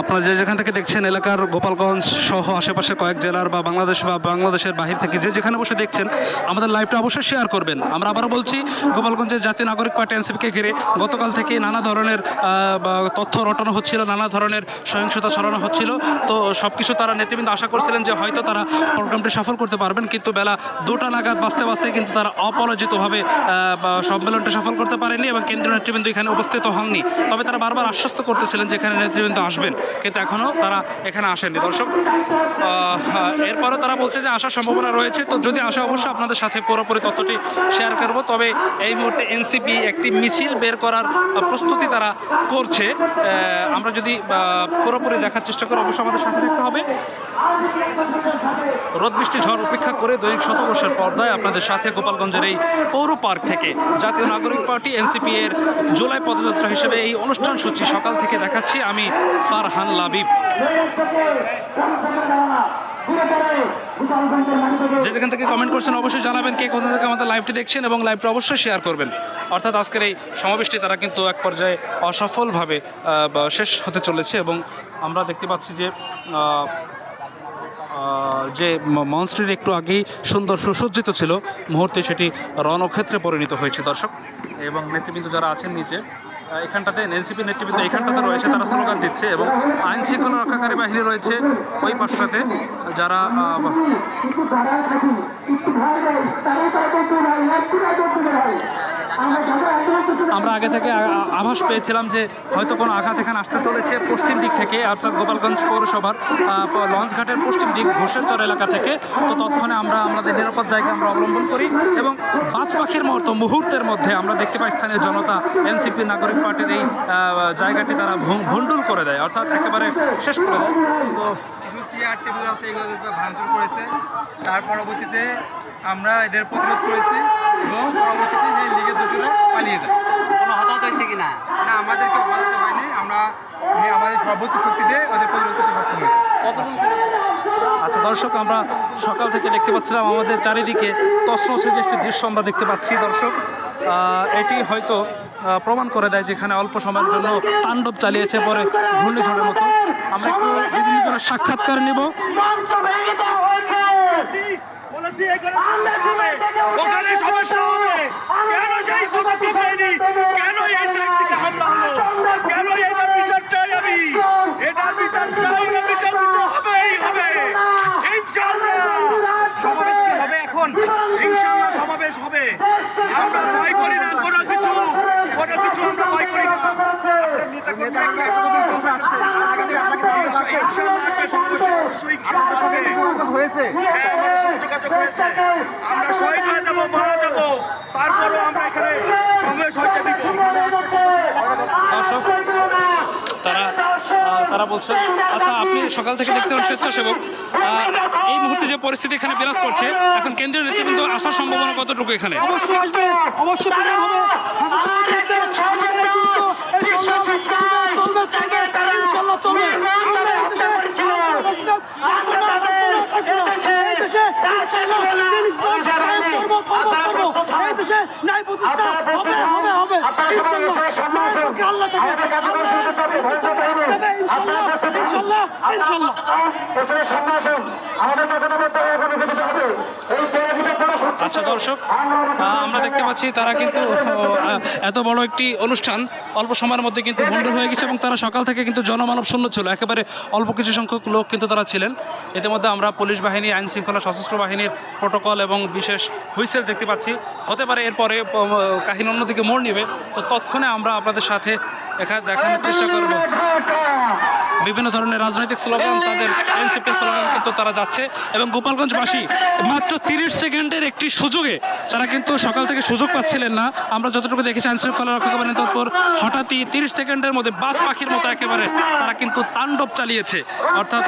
আপনারা যে যেখান থেকে দেখছেন এলাকার গোপালগঞ্জ সহ আশেপাশে কয়েক জেলার বা বাংলাদেশ বা বাংলাদেশের বাহির থেকে যে যেখানে বসে দেখছেন, আমাদের লাইভটা অবশ্যই শেয়ার করবেন। আমরা আবারও বলছি, গোপালগঞ্জের জাতীয় নাগরিক পার্টি এনসিপিকে ঘিরে গতকাল থেকে নানা ধরনের তথ্য রটানো হচ্ছিল, নানা ধরনের সহিংসতা ছড়ানো হচ্ছিল। তো সব কিছু তারা নেতৃবৃন্দ আশা করছিলেন যে হয়তো তারা প্রোগ্রামটি সফল করতে পারবেন, কিন্তু বেলা দুটা নাগাদ বাঁচতে বাঁচতে কিন্তু তারা অপরাজিতভাবে সম্মেলনটা সফল করতে পারেনি এবং কেন্দ্রীয় নেতৃবৃন্দ এখানে উপস্থিত হননি। তবে তারা বারবার আশ্বস্ত করতেছিলেন যে এখানে নেতৃবৃন্দ আসবেন। কিন্তু এখনও তারা এখানে আসেননি। দর্শক এরপরও তারা বলছে যে আসার সম্ভাবনা রয়েছে। তো যদি আসে, অবশ্যই আপনাদের সাথে পুরোপুরি তথ্যটি শেয়ার করব। তবে এই মুহূর্তে এনসিপি একটি মিছিল বের করার প্রস্তুতি তারা করছে। আমরা যদি পুরোপুরি দেখার চেষ্টা করি, অবশ্যই আমাদের সাথে থাকতে হবে। রোদ, বৃষ্টি, ঝড় উপেক্ষা করে দৈনিক শতবর্ষের পর্দায় আপনাদের সাথে গোপালগঞ্জের এই পৌর পার্ক থেকে জাতীয় নাগরিক পার্টি এনসিপি এর জুলাই পদযাত্রা হিসেবে এই অনুষ্ঠান সূচি সকাল থেকে দেখাচ্ছি। আমি ফারহান লাবিব। যে যেখান থেকে কমেন্ট করছেন, অবশ্যই জানাবেন কে কোথা থেকে আমাদের লাইভটি দেখছেন এবং লাইভটি অবশ্যই শেয়ার করবেন। অর্থাৎ আজকের এই সমাবেশটি তারা কিন্তু এক পর্যায়ে অসফলভাবে শেষ হতে চলেছে এবং আমরা দেখতে পাচ্ছি যে যে মঞ্চটির একটু আগেই সুন্দর সুসজ্জিত ছিল। মুহূর্তে সেটি রণক্ষেত্রে পরিণত হয়েছে, দর্শক। এবং নেতৃবৃন্দ যারা আছেন নিচে এখানটাতে এনসিপি নেতৃবৃন্দ, এখানটাতে রয়েছে তারা স্লোগান দিচ্ছে এবং আইন শৃঙ্খলা রক্ষাকারী বাহিনী রয়েছে ওই পাশটাতে, যারা আমরা আগে থেকে আভাস পেয়েছিলাম যে হয়তো কোনো আঘাত এখানে আসতে চলেছে পশ্চিম দিক থেকে, অর্থাৎ গোপালগঞ্জ পৌরসভার লঞ্চঘাটের পশ্চিম দিক, ঘোষেরচর এলাকা থেকে। তো তৎক্ষণে আমরা, আমাদের নিরাপদ জায়গা আমরা অবলম্বন করি এবং বাজ পাখির মতো মুহূর্তের মধ্যে আমরা দেখতে পাই স্থানীয় জনতা, এনসিপি, নাগরিক পার্টির এই জায়গাটি তারা ভণ্ডুল করে দেয়, অর্থাৎ একেবারে শেষ করে দেয়। তো কিছু চেয়ার টেবিল আছে এগুলো ভাঙচুর করেছে। তার পরবর্তীতে আমরা এদের প্রতিরোধ করেছি এবং পরবর্তীতে এই লীগের দোষীরা পালিয়ে যায়। কোনো হতাহত হয়েছে কিনা না? আমাদেরকে অবাধিত হয়নি। আমরা আমাদের সর্বোচ্চ শক্তি দিয়ে ওদের প্রতিরোধ করতে সক্ষম হয়েছি। কতদিন আচ্ছা দর্শক আমরা সকাল থেকে দেখতে পাচ্ছিলাম আমাদের চারিদিকে যে একটি দৃশ্য আমরা দেখতে পাচ্ছি দর্শক। এটি হয়তো প্রমাণ করে দেয় যেখানে অল্প সময়ের জন্য তাণ্ডব চালিয়েছে পরে ঘূর্ণিঝড়ের মতো আমরা একটু বিভিন্ন জনের সাক্ষাৎকার নিব বলেছি এখানে ওখানে সমস্যা হবে কেন সেই পদক্ষেপ নেয়নি কেন এই সাইড থেকে হামলা হলো কেন এটার বিচার চাই আমি এটার বিচার চাই না বিচার দিতে হবেই হবে ইনশাআল্লাহ সমাবেশ কি হবে এখন ইনশাআল্লাহ সমাবেশ হবে। আমরা ভয় করি না কোনো কিছু কোনো কিছু আমরা ভয় করি না। আমরা শহীদ হয়ে যাব মারা যাব। তারপরও আমরা এখানে সমাবেশ হইতে দিব তারা তারা বলছেন আচ্ছা আপনি সকাল থেকে দেখছেন স্বেচ্ছাসেবক। এই মুহূর্তে যে পরিস্থিতি এখানে বিরাজ করছে এখন কেন্দ্রীয় নেতৃবৃন্দ আসার সম্ভাবনা কতটুকু এখানে? অবশ্যই আসবে। এই দেশে ন্যায় প্রতিষ্ঠা হবে, হবে, হবে। আল্লাহ ইনশাল্লাহ, ইনশাল্লাহ। আচ্ছা দর্শক আহ, আমরা দেখতে পাচ্ছি তারা কিন্তু এত বড় একটি অনুষ্ঠান। অল্প সময়ের মধ্যে কিন্তু ভণ্ডুল হয়ে গেছে এবং তারা সকাল থেকে কিন্তু জনমানব শূন্য ছিল। একেবারে অল্প কিছু সংখ্যক লোক কিন্তু তারা ছিলেন। ইতিমধ্যে আমরা পুলিশ বাহিনী আইন শৃঙ্খলা সশস্ত্র বাহিনীর প্রোটোকল এবং বিশেষ হুইসেল দেখতে পাচ্ছি। হতে পারে এরপরে কাহিনী অন্যদিকে মোড় নেবে। তো তৎক্ষণে আমরা আপনাদের সাথে এখানে দেখানোর চেষ্টা করব। বিভিন্ন ধরনের রাজনৈতিক স্লোগান, তাদের এনসিপি স্লোগান কিন্তু তারা যাচ্ছে এবং গোপালগঞ্জবাসী মাত্র তিরিশ সেকেন্ডের একটি সুযোগে তারা কিন্তু সকাল থেকে সুযোগ পাচ্ছিলেন না। আমরা যতটুকু দেখেছি আইন শৃঙ্খলা রক্ষা হঠাৎই তিরিশ সেকেন্ডের মধ্যে বাজ পাখির মতো একেবারে তারা কিন্তু তাণ্ডব চালিয়েছে। অর্থাৎ